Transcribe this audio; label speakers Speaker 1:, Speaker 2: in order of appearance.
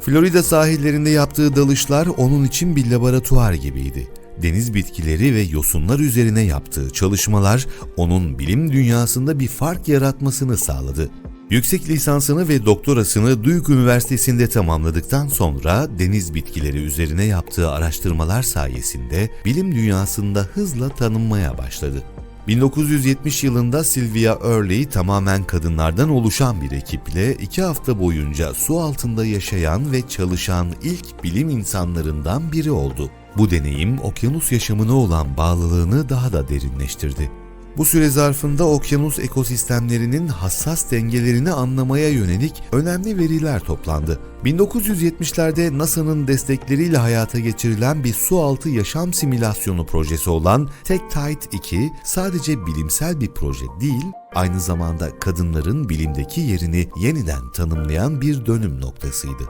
Speaker 1: Florida sahillerinde yaptığı dalışlar onun için bir laboratuvar gibiydi. Deniz bitkileri ve yosunlar üzerine yaptığı çalışmalar onun bilim dünyasında bir fark yaratmasını sağladı. Yüksek lisansını ve doktorasını Duke Üniversitesi'nde tamamladıktan sonra deniz bitkileri üzerine yaptığı araştırmalar sayesinde bilim dünyasında hızla tanınmaya başladı. 1970 yılında Sylvia Earley tamamen kadınlardan oluşan bir ekiple iki hafta boyunca su altında yaşayan ve çalışan ilk bilim insanlarından biri oldu. Bu deneyim okyanus yaşamına olan bağlılığını daha da derinleştirdi. Bu süre zarfında okyanus ekosistemlerinin hassas dengelerini anlamaya yönelik önemli veriler toplandı. 1970'lerde NASA'nın destekleriyle hayata geçirilen bir sualtı yaşam simülasyonu projesi olan TechTide 2 sadece bilimsel bir proje değil, aynı zamanda kadınların bilimdeki yerini yeniden tanımlayan bir dönüm noktasıydı.